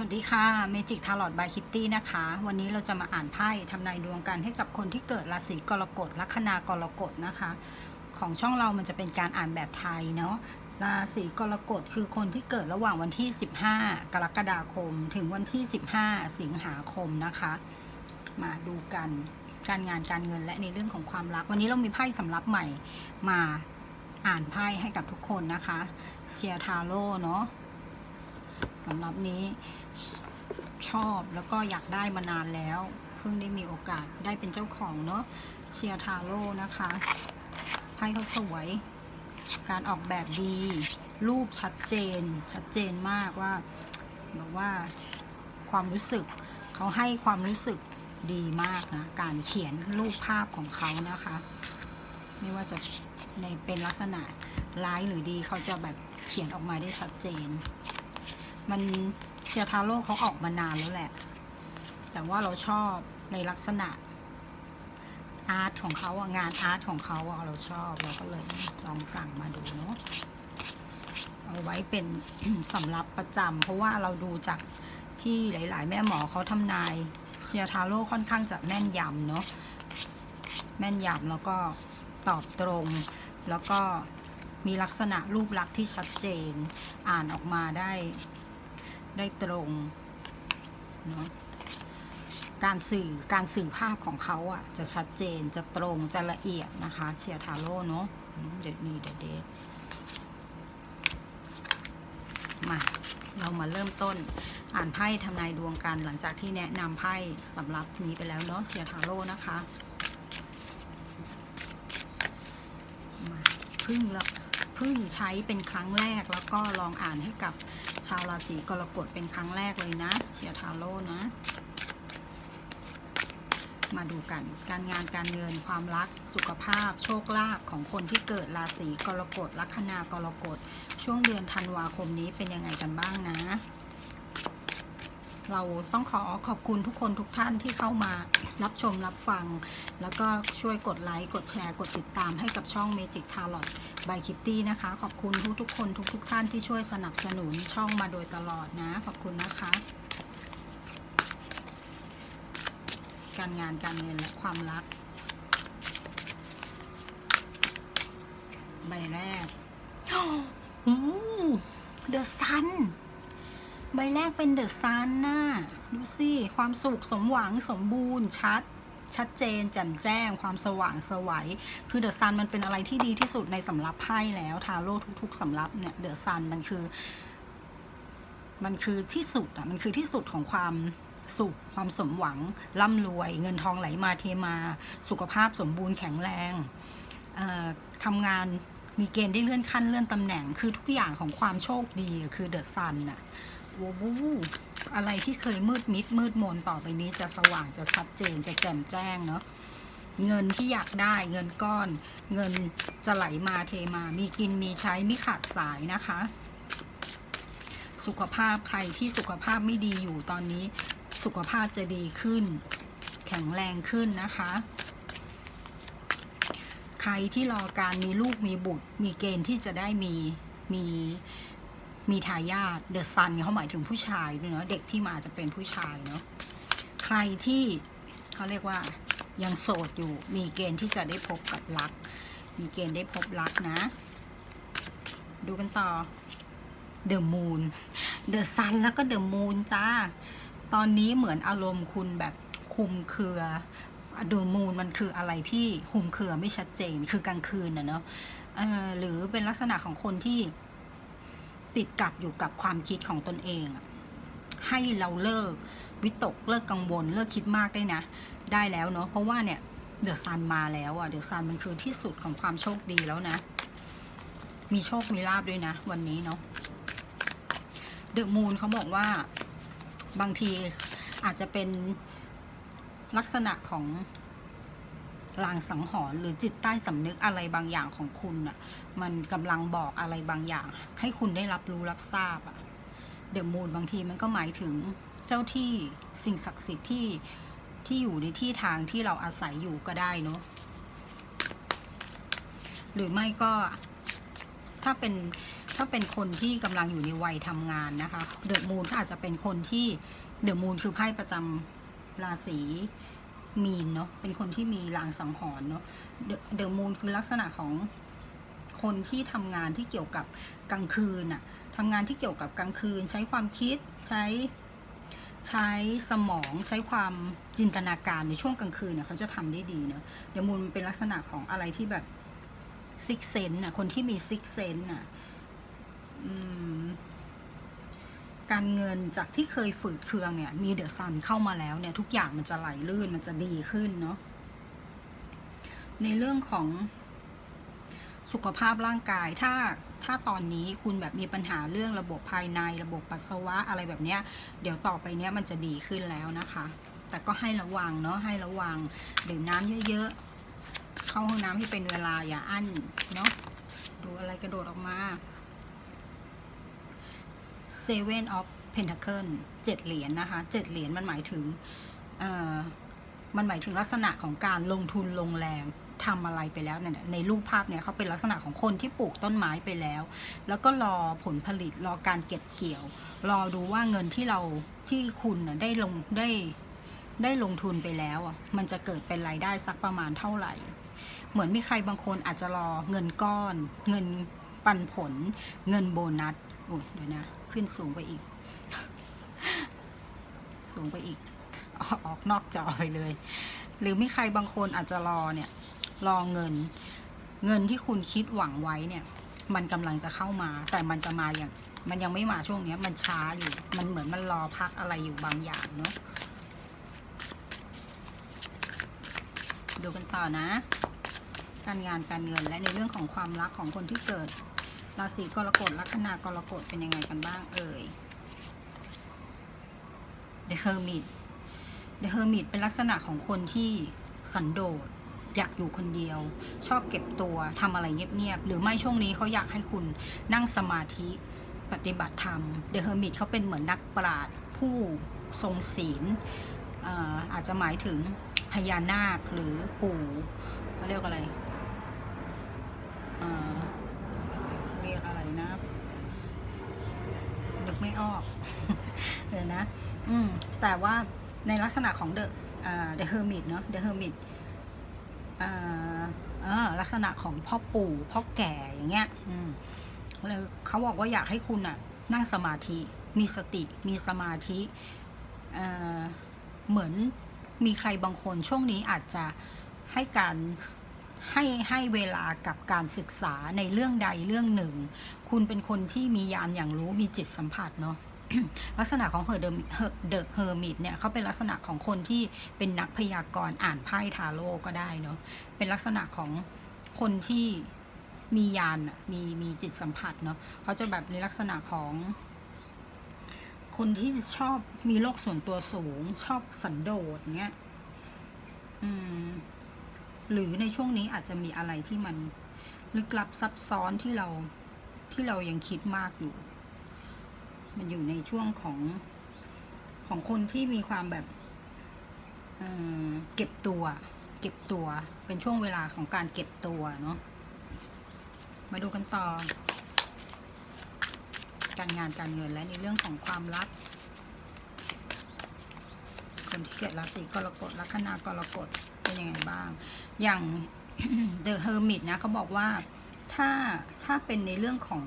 สวัสดีค่ะเมจิกทาร์ลอตบายคิตตี้นะคะ วันนี้เราจะมาอ่านไพ่ทำนายดวงกันให้กับคนที่เกิดราศีกรกฎลัคนากรกฎนะคะ ของช่องเรามันจะเป็นการอ่านแบบไทยเนาะราศีกรกฎคือคนที่เกิดระหว่างวันที่ 15 กรกฎาคม ถึงวันที่ 15 สิงหาคมนะคะ มาดูกันการงานการเงินและในเรื่องของความรัก วันนี้เรามีไพ่สำรับใหม่มาอ่านไพ่ให้กับทุกคนนะคะเชียร์ทาโร่เนาะ สำหรับนี้ชอบแล้วก็อยากได้มานานแล้ว เพิ่งได้มีโอกาสได้เป็นเจ้าของเนาะเชียร์ทาโร่นะคะไพ่เขาสวย การออกแบบดี รูปชัดเจน ชัดเจนมากว่าแบบว่าความรู้สึกเขาให้ความรู้สึกดีมากนะ การเขียนรูปภาพของเขานะคะ ไม่ว่าจะในเป็นลักษณะร้ายหรือดีเขาจะแบบเขียนออกมาได้ชัดเจน มันเชียร์ทาโร่เขาออกมานานแล้วแหละ แต่ว่าเราชอบในลักษณะอาร์ตของเขาอะงานอาร์ตของเขาอะเราชอบเราก็เลยลองสั่งมาดูเนาะเอาไว้เป็น สำรับประจำเพราะว่าเราดูจากที่หลาย ๆ แม่หมอเขาทำนายเชียร์ทาโร่ค่อนข้างจะแม่นยำเนาะแม่นยำแล้วก็ตอบตรง แล้วก็มีลักษณะรูปลักษณ์ที่ชัดเจนอ่านออกมาได้ ได้ตรงเนาะการสื่อการสื่อภาพของเขาอะ จะชัดเจนจะตรงจะละเอียดนะคะ เชียร์ทาโร่เนาะเด็ดมีเด็ดเด็ดมาเรามาเริ่มต้นอ่านไพ่ทำนายดวงกันหลังจากที่แนะนำไพ่สำหรับนี้ไปแล้วเนาะเชียร์ทาโร่นะคะมาพึ่งแล้วพิ่งใช้เป็นครั้งแรกแล้วก็ลองอ่านให้กับ ชาวราศีกรกฎเป็นครั้งแรกเลยนะเชียร์ทาโร่นะ มาดูกัน การงานการเงินความรักสุขภาพ โชคลาภของคนที่เกิดราศีกรกฎลัคนากรกฎช่วงเดือนธันวาคมนี้เป็นยังไงกันบ้างนะ เราต้องขอขอบคุณทุกคนทุกท่านที่เข้ามารับชมรับฟัง แล้วก็ช่วยกดไลค์ กดแชร์ กดติดตามให้กับช่อง Magic Tarot by Kitty นะคะ ขอบคุณทุกทุกๆคนทุกๆท่านที่ช่วยสนับสนุนช่องมาโดยตลอดนะ ขอบคุณนะคะ การงานการเงินและความรัก ใบแรกโอ้เดอะซัน ใบแรกเป็นเดอะซันน่ะดูสิความสุขสมหวังสมบูรณ์ชัด ชัดเจน แจ่มแจ้ง ความสว่างสวัยคือเดอะซันมันเป็นอะไรที่ดีที่สุดในสำรับไพ่แล้ว ทาโร่ทุก ๆสำรับเนี่ยเดอะซันมันคือ มันคือที่สุดอะมันคือที่สุดของความสุขความสมหวังร่ำรวย เงินทองไหลมาเทมา สุขภาพสมบูรณ์แข็งแรงทำงานมีเกณฑ์ได้เลื่อนขั้นเลื่อนตำแหน่ง คือทุกอย่างของความโชคดีคือเดอะซันน่ะ ว้าวอะไรที่เคยมืดมิดมืดมนต่อไปนี้จะสว่างจะชัดเจนจะแจ่มแจ้งเนาะเงินที่อยากได้เงินก้อน เงินจะไหลมาเทมา มีกินมีใช้ไม่ขาดสายนะคะ สุขภาพใครที่สุขภาพไม่ดีอยู่ตอนนี้ สุขภาพจะดีขึ้น แข็งแรงขึ้นนะคะ ใครที่รอการมีลูกมีบุตร มีเกณฑ์ที่จะได้มีมี มีทายาทเดอะซันเขาหมายถึงผู้ชายด้วยเนาะเด็กที่มาจะเป็นผู้ชายเนาะใครที่เขาเรียกว่ายังโสดอยู่มีเกณฑ์ที่จะได้พบกับรัก มีเกณฑ์ได้พบรักนะ ดูกันต่อเดอะมูนเดอะซันแล้วก็เดอะมูนจ้า ตอนนี้เหมือนอารมณ์คุณแบบคุมเครือเดอะมูนมันคืออะไรที่คุมเครือไม่ชัดเจนคือกลางคืนนะเนาะหรือเป็นลักษณะของคนที่ ติดกับอยู่กับความคิดของตนเอง ให้เราเลิกวิตกเลิกกังวลเลิกคิดมากได้นะ ได้แล้วเนาะเพราะว่าเนี่ยเดอะซันมาแล้วอะเดอะซันมันคือที่สุดของความโชคดีแล้วนะ มีโชคมีลาบด้วยนะ วันนี้เนาะเดอะมูนเขาบอกว่าบางทีอาจจะเป็นลักษณะของ ลางสังหรณ์หรือจิตใต้สำนึกอะไรบางอย่างของคุณอะมันกำลังบอกอะไรบางอย่าง ให้คุณได้รับรู้รับทราบอะเดอะมูนบางทีมันก็หมายถึงเจ้าที่สิ่งศักดิ์สิทธิ์ที่ที่อยู่ในที่ทางที่เราอาศัยอยู่ก็ได้เนาะหรือไม่ก็ถ้าเป็นถ้าเป็นคนที่กำลังอยู่ในวัยทำงานนะคะเดอะมูนก็อาจจะเป็นคนที่เดอะมูนคือไพ่ประจำราศี มีนเนาะเป็นคนที่มีลางสังหรณ์เนาะเดอะมูนคือลักษณะของคนที่ทำงานที่เกี่ยวกับกลางคืนอะทำงานที่เกี่ยวกับกลางคืน ใช้ความคิดใช้ใช้สมองใช้ความจินตนาการในช่วงกลางคืนเนี่ยเขาจะทำได้ดีเนาะเดอะมูนเป็นลักษณะของอะไรที่แบบซิกเซนน่ะคนที่มีซิกเซนน่ะอืม การเงินจากที่เคยฝืดเคืองเนี่ย มีเดอะซันเข้ามาแล้วเนี่ย ทุกอย่างมันจะไหลลื่นมันจะดีขึ้นเนาะในเรื่องของสุขภาพร่างกายถ้าถ้าตอนนี้คุณแบบมีปัญหาเรื่องระบบภายในระบบปัสสาวะอะไรแบบเนี้ย เดี๋ยวต่อไปเนี้ยมันจะดีขึ้นแล้วนะคะ แต่ก็ให้ระวังเนาะให้ระวังดื่มน้ำเยอะๆเข้าห้องน้ำให้เป็นเวลาอย่าอั้นเนาะดูอะไรกระโดดออกมา Seven of Pentacle เจ็ดเหรียญนะคะเจ็ดเหรียญมันหมายถึงมันหมายถึงลักษณะของการลงทุนลงแรงทำอะไรไปแล้วเนี่ยในรูปภาพเนี่ยเขาเป็นลักษณะของคนที่ปลูกต้นไม้ไปแล้ว แล้วก็รอผลผลิตรอการเก็บเกี่ยว รอดูว่าเงินที่เราที่คุณน่ได้ลงได้ได้ลงทุนไปแล้วอะมันจะเกิดเป็นรายได้สักประมาณเท่าไหร่ เหมือนมีใครบางคนอาจจะรอเงินก้อน เงินปันผล เงินโบนัสโอ้ยเดี๋ยวนะ ขึ้นสูงไปอีก สูงไปอีก ออกนอกจอไปเลย หรือมีใครบางคนอาจจะรอเนี่ย รอเงิน เงินที่คุณคิดหวังไว้เนี่ย มันกำลังจะเข้ามา แต่มันจะมาอย่าง มันยังไม่มาช่วงเนี้ย มันช้าอยู่ มันเหมือนมันรอพักอะไรอยู่บางอย่างเนาะดูกันต่อนะ การงานการเงินและในเรื่องของความรักของคนที่เกิด ราศีกรกฎลัคนากรกฎเป็นยังไงกันบ้างเอ่ย The Hermit The Hermit เป็นลักษณะของคนที่สันโดษอยากอยู่คนเดียว ชอบเก็บตัวทำอะไรเงียบๆ หรือไม่ช่วงนี้เขาอยากให้คุณนั่งสมาธิปฏิบัติธรรม The Hermit เขาเป็นเหมือนนักปราชญ์ผู้ทรงศีลอาอาจจะหมายถึงพญานาคหรือปู่เขาเรียกอะไรอ่า เรียกอะไรนะ นึกไม่ ออก เดี๋ยวนะ อืม แต่ว่าในลักษณะของ The อ่า The Hermit เนาะ The Hermit อ่าอ่าลักษณะของพ่อปู่พ่อแก่อย่างเงี้ย อืมเลยเขาบอกว่าอยากให้คุณอะนั่งสมาธิ มีสติ มีสมาธิเอ่อเหมือนมีใครบางคนช่วงนี้อาจจะให้การ ให้ให้เวลากับการศึกษาในเรื่องใดเรื่องหนึ่ง คุณเป็นคนที่มียานอย่างรู้มีจิตสัมผัสเนาะลักษณะของเฮอร์เดเดอะเฮอร์มิตเนี่ยเขาเป็นลักษณะของคนที่เป็นนักพยากรณ์อ่านไพ่ทาโร่ก็ได้เนาะเป็นลักษณะของคนที่มียานมีมีจิตสัมผัสเนาะเขาจะแบบในลักษณะของคนที่ชอบมีโลกส่วนตัวสูง ชอบสันโดษเงี้ย อืม หรือในช่วงนี้อาจจะมีอะไรที่มันลึกลับซับซ้อนที่เราที่เรายังคิดมากอยู่ มันอยู่ในช่วงของของคนที่มีความแบบเเก็บตัว เก็บตัวเป็นช่วงเวลาของการเก็บตัวเนาะมาดูกันต่อ การงานการเงินและในเรื่องของความรัก คนที่เกิดราศีกรกฎลัคนากรกฎเป็นยังไงบ้าง อย่าง The Hermit นะเขาบอกว่าถ้าถ้าเป็นในเรื่องของ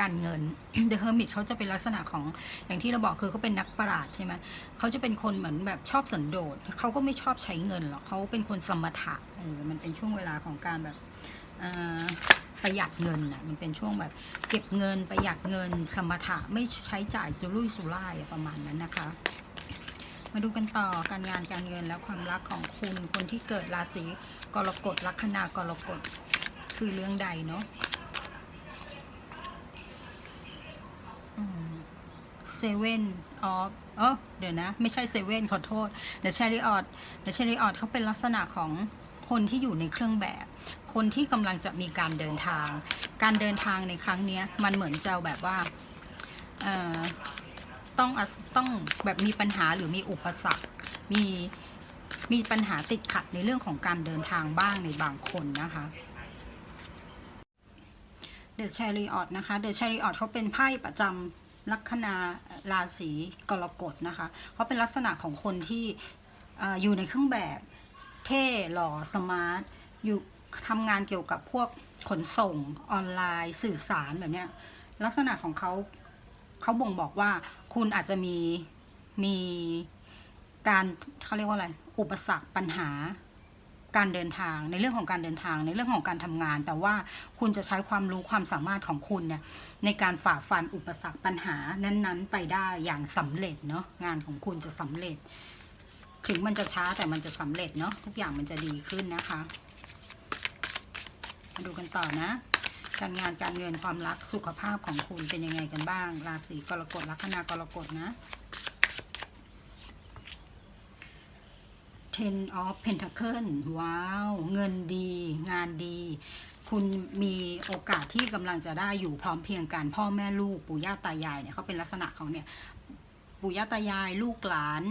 การเงิน The Hermit เขาจะเป็นลักษณะของอย่างที่เราบอกคือเขาเป็นนักปราชญ์ใช่ไหมเขาจะเป็นคนเหมือนแบบชอบสันโดษเขาก็ไม่ชอบใช้เงินหรอกเขาเป็นคนสมถะเออมันเป็นช่วงเวลาของการแบบประหยัดเงินน่ะมันเป็นช่วงแบบ เก็บเงินประหยัดเงินสมถะไม่ใช้จ่ายสุรุ่ยสุร่ายประมาณนั้นนะคะ มาดูกันต่อการงานการเงินและความรักของคุณคนที่เกิดราศีกรกฎลัคนากรกฎคือเรื่องใดเนาะเซเว่นออฟเออเดี๋ยวนะ ไม่ใช่เซเว่นขอโทษเดอะเชริออดเดอะเชริออดเขาเป็นลักษณะของคนที่อยู่ในเครื่องแบบ คนที่กำลังจะมีการเดินทาง การเดินทางในครั้งนี้มันเหมือนจะแบบว่าเออ ต้องต้องแบบมีปัญหาหรือมีอุปสรรค มีมีปัญหาติดขัดในเรื่องของการเดินทางบ้างในบางคนนะคะเดอะชาริออตนะคะเดอะชาริออตเขาเป็นไพ่ประจำลัคนาราศีกรกฎนะคะเขาเป็นลักษณะของคนที่เอ่ออยู่ในเครื่องแบบเท่หล่อสมาร์ทอยู่ทำงานเกี่ยวกับพวกขนส่งออนไลน์สื่อสารแบบเนี้ยลักษณะของเขาเขาบ่งบอกว่า คุณอาจจะมีมีการเขาเรียกว่าอะไร อุปสรรคปัญหา การเดินทางในเรื่องของการเดินทางในเรื่องของการทำงาน แต่ว่าคุณจะใช้ความรู้ความสามารถของคุณเนี่ยในการฝ่าฟันอุปสรรคปัญหานั้นๆ ไปได้อย่างสำเร็จเนาะงานของคุณจะสำเร็จ ถึงมันจะช้าแต่มันจะสำเร็จเนาะทุกอย่างมันจะดีขึ้นนะคะ มาดูกันต่อนะ การงานการเงินความรักสุขภาพของคุณเป็นยังไงกันบ้าง ราศีกรกฎลัคนากรกฎนะ Ten of Pentacle ว้าว เงินดี งานดี คุณมีโอกาสที่กำลังจะได้อยู่พร้อมเพียงกันพ่อแม่ลูกปู่ย่าตายายเนี่ยเขาเป็นลักษณะของเนี่ยปู่ย่าตายายลูกหลาน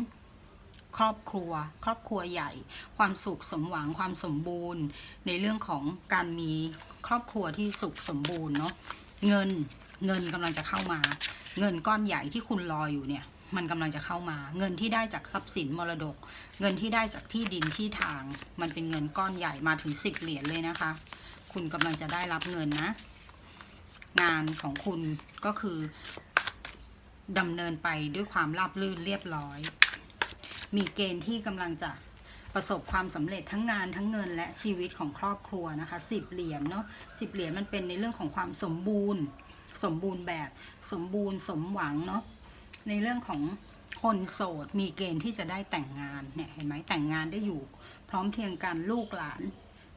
ครอบครัว ครอบครัวใหญ่ ความสุขสมหวังความสมบูรณ์ ในเรื่องของการมี ครอบครัวที่สุขสมบูรณ์เนาะเงินเงินกำลังจะเข้ามา เงินก้อนใหญ่ที่คุณรออยู่เนี่ย มันกำลังจะเข้ามา เงินที่ได้จากทรัพย์สินมรดก เงินที่ได้จากที่ดินที่ทาง มันเป็นเงินก้อนใหญ่มาถึงสิบเหรียญเลยนะคะ คุณกำลังจะได้รับเงินนะ งานของคุณก็คือดำเนินไปด้วยความราบรื่นเรียบร้อย มีเกณฑ์ที่กำลังจะ ประสบความสำเร็จทั้งงานทั้งเงินและชีวิตของครอบครัวนะคะสิบเหรียญเนาะสิบเหรียญมันเป็นในเรื่องของความสมบูรณ์ สมบูรณ์แบบสมบูรณ์สมหวังเนาะในเรื่องของคนโสดมีเกณฑ์ที่จะได้แต่งงานเนี่ยเห็นไหมแต่งงานได้อยู่ พร้อมเพียงกันลูกหลาน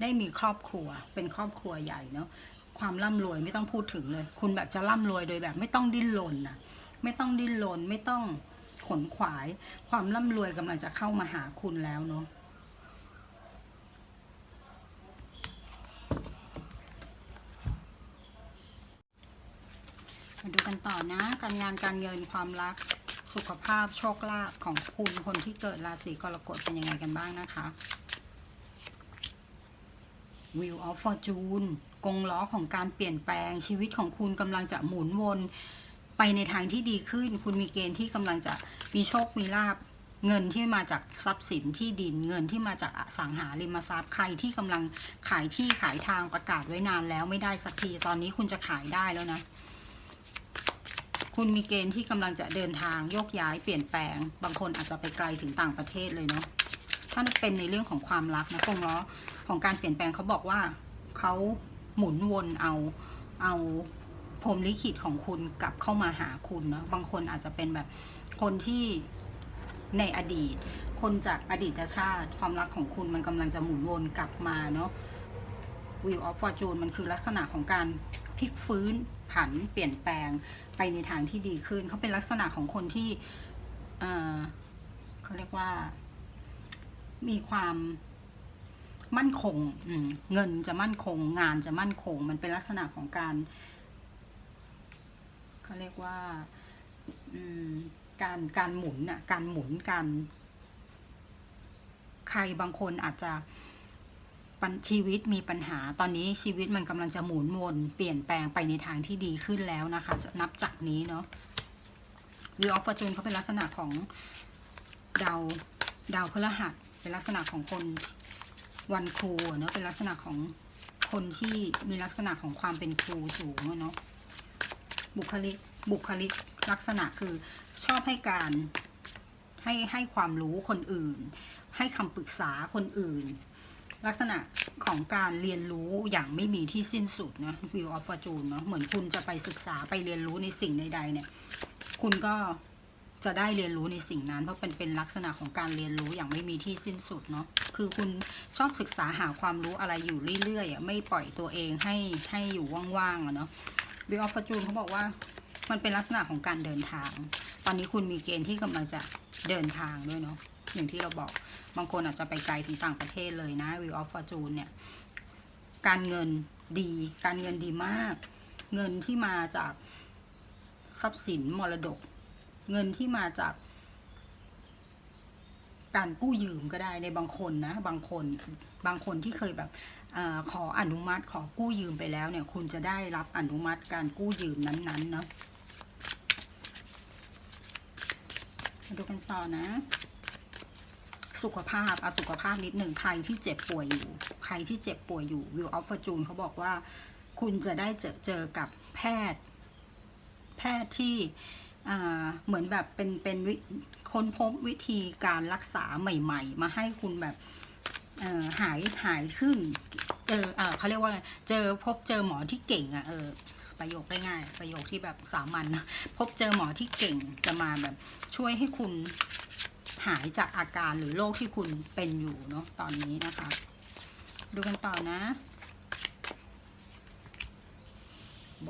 ได้มีครอบครัวเป็นครอบครัวใหญ่เนาะความร่ำรวยไม่ต้องพูดถึงเลย คุณแบบจะร่ำรวยโดยแบบ ไม่ต้องดิ้นรนนะไม่ต้องดิ้นรนไม่ต้องขนขวาย ความร่ำรวยกำลังจะเข้ามาหาคุณแล้วเนาะ มาดูกันต่อนะ การงานการเงินความรักสุขภาพโชคลาภของคุณคนที่เกิดราศีกรกฎเป็นยังไงกันบ้างนะคะ Wheel of Fortune กงล้อของการเปลี่ยนแปลงชีวิตของคุณกำลังจะหมุนวนไปในทางที่ดีขึ้น คุณมีเกณฑ์ที่กำลังจะมีโชคมีลาบเงินที่มาจากทรัพย์สินที่ดินเงินที่มาจากอสังหาริมทรัพย์ใครที่กำลังขายที่ขายทางประกาศไว้นานแล้วไม่ได้สักทีตอนนี้คุณจะขายได้แล้วนะ คุณมีเกณฑ์ที่กำลังจะเดินทางโยกย้ายเปลี่ยนแปลง บางคนอาจจะไปไกลถึงต่างประเทศเลยเนาะถ้าเป็นในเรื่องของความรักนะกงล้อของการเปลี่ยนแปลงเขาบอกว่าเขาหมุนวนเอาเอาพรหมลิขิตของคุณกลับเข้ามาหาคุณเนาะบางคนอาจจะเป็นแบบคนที่ในอดีต คนจากอดีตชาติ ความรักของคุณมันกำลังจะหมุนวนกลับมาเนาะ Wheel of Fortune มันคือลักษณะของการพลิกฟื้นผันเปลี่ยนแปลง ไปในทางที่ดีขึ้น เขาเป็นลักษณะของคนที่เออเขาเรียกว่า มีความมั่นคงเงินจะมั่นคง งานจะมั่นคง มันเป็นลักษณะของการเขาเรียกว่าการการหมุนน่ะการหมุนการ ใครบางคนอาจจะ ชีวิตมีปัญหาตอนนี้ชีวิตมันกำลังจะหมุนวนเปลี่ยนแปลงไปในทางที่ดีขึ้นแล้วนะคะจะนับจากนี้เนาะวิวออฟฟอร์จูนเขาเป็นลักษณะของดาวดาวพฤหัสเป็นลักษณะของคนวันครูเนาะเป็นลักษณะของคนที่มีลักษณะของความเป็นครูสูงเนาะบุคลิกบุคลิกลักษณะคือชอบให้การให้ให้ความรู้คนอื่น ให้คำปรึกษาคนอื่น ลักษณะของการเรียนรู้อย่างไม่มีที่สิ้นสุดนะ View of Fortune เนาะเหมือนคุณจะไปศึกษาไปเรียนรู้ในสิ่งใดๆเนี่ย คุณก็จะได้เรียนรู้ในสิ่งนั้น เพราะเป็นเป็นลักษณะของการเรียนรู้อย่างไม่มีที่สิ้นสุดเนาะคือคุณชอบศึกษาหาความรู้อะไรอยู่เรื่อยๆอะไม่ปล่อยตัวเองให้ให้อยู่ว่างๆอะเนาะ View of Fortune เขาบอกว่า มันเป็นลักษณะของการเดินทาง ตอนนี้คุณมีเกณฑ์ที่กำลังจะเดินทางด้วยเนาะอย่างที่เราบอกบางคนอาจจะไปไกลถึงต่างประเทศเลยนะ View of Fortune เนี่ย การเงินดี การเงินดีมาก เงินที่มาจากทรัพย์สินมรดก เงินที่มาจาก การกู้ยืมก็ได้ในบางคนนะ บางคนบางคนที่เคยแบบอขออนุมัติขอกู้ยืมไปแล้วเนี่ย คุณจะได้รับอนุมัติการกู้ยืมนั้นๆเนาะ มาดูกันต่อนะ สุขภาพอะสุขภาพนิดหนึ่งใครที่เจ็บป่วยอยู่ ใครที่เจ็บป่วยอยู่วิวออฟฟอร์จูนเขาบอกว่า คุณจะได้เจอเจอกับแพทย์ แพทย์ที่เหมือนแบบเป็นเป็นค้นพบวิธีการรักษาใหม่ ๆ มาให้คุณแบบหายหายขึ้น เจอเอเขาเรียกว่าไรเจอพบเจอหมอที่เก่งอะ่ะเออ ประโยคได้ง่ายประโยคที่แบบสามัญนะพบเจอหมอที่เก่งจะมาแบบช่วยให้คุณหายจากอาการหรือโรคที่คุณเป็นอยู่เนาะตอนนี้นะคะ ดูกันต่อนะ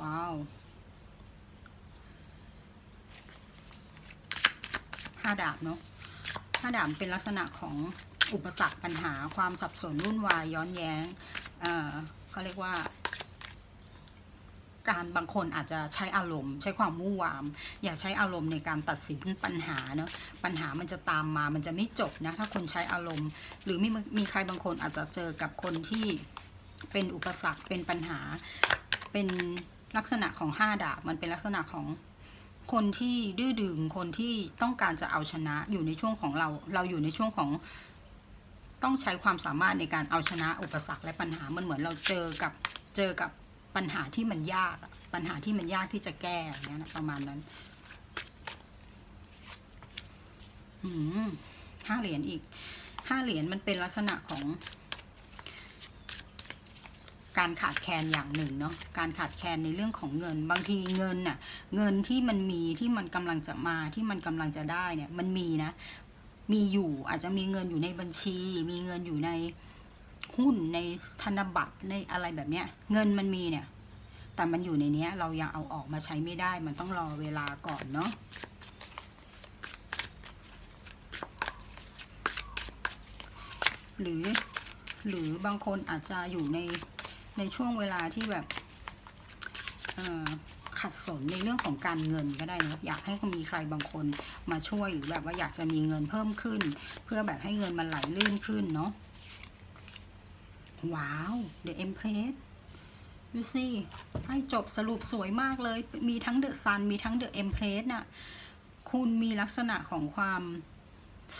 ว้าวห้าดาบเนาะห้าดาบเป็นลักษณะของอุปสรรคปัญหาความสับสนวุ่นวายย้อนแย้ง เอ่อเขาเรียกว่า การบางคนอาจจะใช้อารมณ์ ใช้ความมู่วาม อย่าใช้อารมณ์ในการตัดสินปัญหาเนาะปัญหามันจะตามมามันจะไม่จบนะ ถ้าคนใช้อารมณ์ หรือมีมีใครบางคนอาจจะเจอกับคนที่เป็นอุปสรรคเป็นปัญหา เป็นลักษณะของห้าดาบมันเป็นลักษณะของคนที่ดื้อดึงคนที่ต้องการจะเอาชนะอยู่ในช่วงของเราเราอยู่ในช่วงของต้องใช้ความสามารถในการเอาชนะอุปสรรคและปัญหามันเหมือนเราเจอกับเจอกับ ปัญหาที่มันยาก ปัญหาที่มันยากที่จะแก้อย่างเงี้ยนะประมาณนั้นอืมห้าเหรียญอีกห้าเหรียญมันเป็นลักษณะของ การขาดแคลนอย่างหนึ่งเนาะการขาดแคลนในเรื่องของเงิน บางทีเงินน่ะ เงินที่มันมีที่มันกำลังจะมาที่มันกำลังจะได้เนี่ย มันมีนะ มีอยู่อาจจะมีเงินอยู่ในบัญชี มีเงินอยู่ใน หุ้นในธนบัตรในอะไรแบบเนี้ย เงินมันมีเนี่ย แต่มันอยู่ในเนี้ยเรายังเอาออกมาใช้ไม่ได้ มันต้องรอเวลาก่อนเนาะหรือหรือบางคนอาจจะอยู่ในในช่วงเวลาที่แบบขัดสนในเรื่องของการเงินก็ได้นะอยากให้มีใครบางคนมาช่วยหรือแบบว่าอยากจะมีเงินเพิ่มขึ้น เพื่อแบบให้เงินมันไหลลื่นขึ้นเนาะ ว้าว The Empress ดูสิให้จบสรุปสวยมากเลย มีทั้ง The Sun มีทั้ง The Empress น่ะ คุณมีลักษณะของความ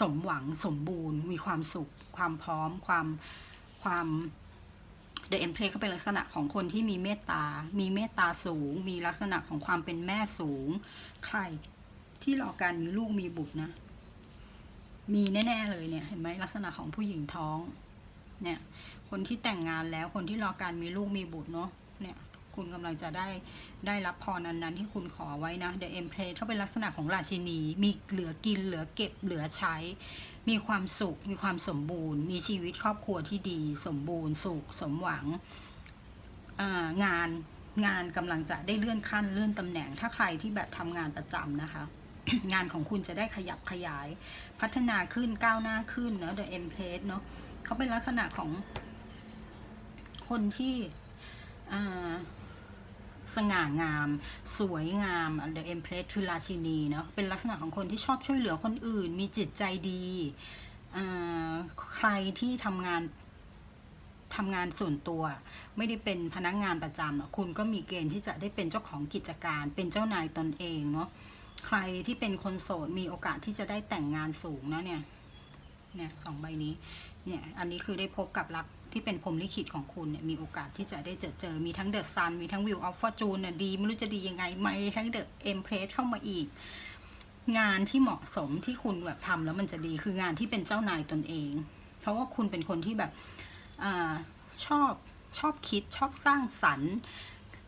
สมหวังสมบูรณ์ มีความสุข ความพร้อม ความความ The Empress เขาเป็นลักษณะของคนที่มีเมตตา มีเมตตาสูง มีลักษณะของความเป็นแม่สูง ใครที่รอการมีลูกมีบุตรนะ มีแน่ ๆ เลยเนี่ย เห็นไหมลักษณะของผู้หญิงท้อง เนี่ย คนที่แต่งงานแล้วคนที่รอการมีลูกมีบุตรเนาะเนี่ยคุณกำลังจะได้ได้รับพรนั้นๆที่คุณขอไว้นะ The Empress เขาเป็นลักษณะของราชินี มีเหลือกินเหลือเก็บเหลือใช้ มีความสุข มีความสมบูรณ์ มีชีวิตครอบครัวที่ดี สมบูรณ์ สุข สมหวังงานงานกำลังจะได้เลื่อนขั้นเลื่อนตำแหน่ง ถ้าใครที่แบบทำงานประจำนะคะ งานของคุณจะได้ขยับขยาย พัฒนาขึ้นก้าวหน้าขึ้นเนาะ The Empress เนาะเขาเป็นลักษณะของ คนที่สง่างาม สวยงาม The Empress คือราชินีเนาะเป็นลักษณะของคนที่ชอบช่วยเหลือคนอื่น มีจิตใจดี ใครที่ทำงานทำงานส่วนตัว ไม่ได้เป็นพนักงานประจำอะคุณก็มีเกณฑ์ที่จะได้เป็นเจ้าของกิจการ เป็นเจ้านายตนเองเนาะใครที่เป็นคนโสดมีโอกาสที่จะได้แต่งงานสูงนะเนี่ยเนี่ยสองใบนี้เนี่ยอันนี้คือได้พบกับรัก ที่เป็นพรมลิขิตของคุณเนี่ยมีโอกาสที่จะได้เจอเจอ มีทั้งเดอะซันมีทั้งวิวออฟฟอร์จูนเนี่ยดี ไม่รู้จะดียังไงไม่ทั้งเดอะเอ็มเพรสเข้ามาอีก งานที่เหมาะสมที่คุณแบบทำแล้วมันจะดีคืองานที่เป็นเจ้านายตนเอง เพราะว่าคุณเป็นคนที่แบบอชอบชอบคิดชอบสร้างสรรค์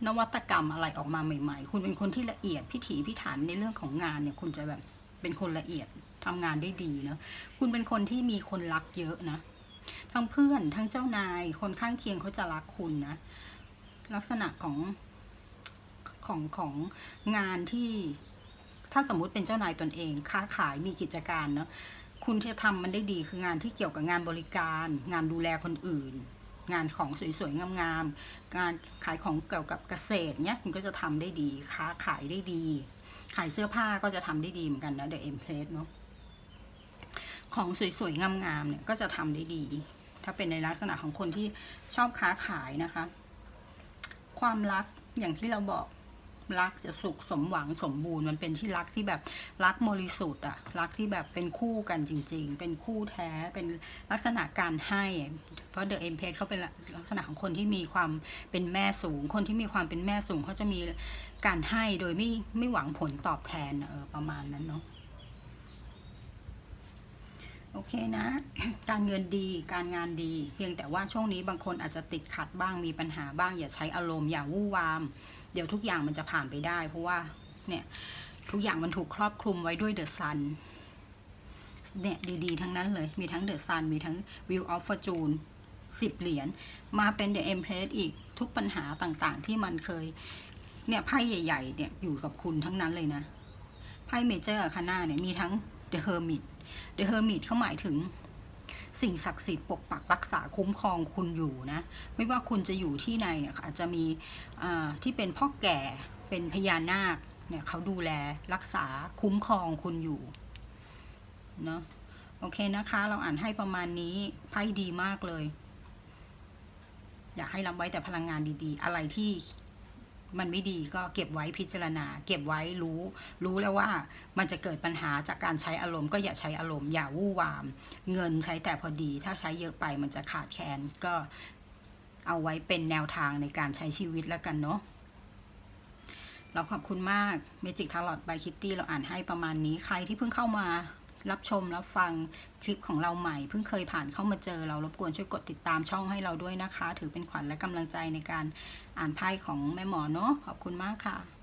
นวัตกรรมอะไรออกมาใหม่ ๆ คุณเป็นคนที่ละเอียดพิถีพิถันในเรื่องของงานเนี่ย คุณจะแบบเป็นคนละเอียดทำงานได้ดีเนาะคุณเป็นคนที่มีคนรักเยอะนะ ทั้งเพื่อนทั้งเจ้านาย คนข้างเคียงเขาจะรักคุณนะ ลักษณะของของของงานที่ถ้าสมมุติเป็นเจ้านายตนเอง ค้าขายมีกิจการเนาะคุณจะทำมันได้ดีคืองานที่เกี่ยวกับงานบริการ งานดูแลคนอื่น งานของสวยๆงามๆงานขายของเกี่ยวกับเกษตรเนี้ยคุณก็จะทำได้ดี ค้าขายได้ดี ขายเสื้อผ้าก็จะทำได้ดีเหมือนกันนะ The Empress เนาะ ของสวยๆงามๆเนี่ยก็จะทำได้ดี ถ้าเป็นในลักษณะของคนที่ชอบค้าขายนะคะ ความรักอย่างที่เราบอกรักจะสุขสมหวังสมบูรณ์ มันเป็นที่รักที่แบบรักบริสุทธิ์อะรักที่แบบเป็นคู่กันจริง ๆ เป็นคู่แท้เป็นลักษณะการให้ เพราะเดอะเอ็มเพเขาเป็นลักษณะของคนที่มีความเป็นแม่สูง คนที่มีความเป็นแม่สูงเขาจะมีการให้โดยไม่ไม่หวังผลตอบแทนเออประมาณนั้นเนาะ โอเคนะ การเงินดีการงานดี เพียงแต่ว่าช่วงนี้บางคนอาจจะติดขัดบ้างมีปัญหาบ้าง อย่าใช้อารมณ์อย่าวู่วาม เดี๋ยวทุกอย่างมันจะผ่านไปได้ เพราะว่าเนี่ยทุกอย่างมันถูกครอบคลุมไว้ด้วยเดอะซันเนี่ยดีๆ ทั้งนั้นเลย มีทั้งเดอะซันมีทั้งวิวออฟฟอร์จูนสิบเหรียญมาเป็นเดอะเอ็มเพรสอีกทุกปัญหาต่างๆ ที่มันเคยเนี่ยไพ่ใหญ่ ๆ เนี่ยอยู่กับคุณทั้งนั้นเลยนะไพ่เมเจอร์คาน่าเนี่ยมีทั้งเดอะเฮอร์มิต เดอะเฮอร์มิตเขาหมายถึงสิ่งศักดิ์สิทธิ์ปกปักรักษาคุ้มครองคุณอยู่นะ ไม่ว่าคุณจะอยู่ที่ไหนเนี่ยอาจจะมีที่เป็นพ่อแก่เป็นพญานาคเนี่ยเขาดูแลรักษาคุ้มครองคุณอยู่เนาะโอเคนะคะ เราอ่านให้ประมาณนี้ไพ่ดีมากเลย อยากให้รับไว้แต่พลังงานดีๆ อะไรที่ มันไม่ดีก็เก็บไว้พิจารณา เก็บไว้รู้ รู้แล้วว่ามันจะเกิดปัญหาจากการใช้อารมณ์ก็อย่าใช้อารมณ์อย่าวู่วาม เงินใช้แต่พอดี ถ้าใช้เยอะไปมันจะขาดแคลนก็เอาไว้เป็นแนวทางในการใช้ชีวิตแล้วกันเนาะเราขอบคุณมาก Magic Tarot by Kitty เราอ่านให้ประมาณนี้ใครที่เพิ่งเข้ามา รับชมรับฟังคลิปของเราใหม่ เพิ่งเคยผ่านเข้ามาเจอเรารบกวนช่วยกดติดตามช่องให้เราด้วยนะคะ ถือเป็นขวัญและกำลังใจในการอ่านไพ่ของแม่หมอเนาะขอบคุณมากค่ะ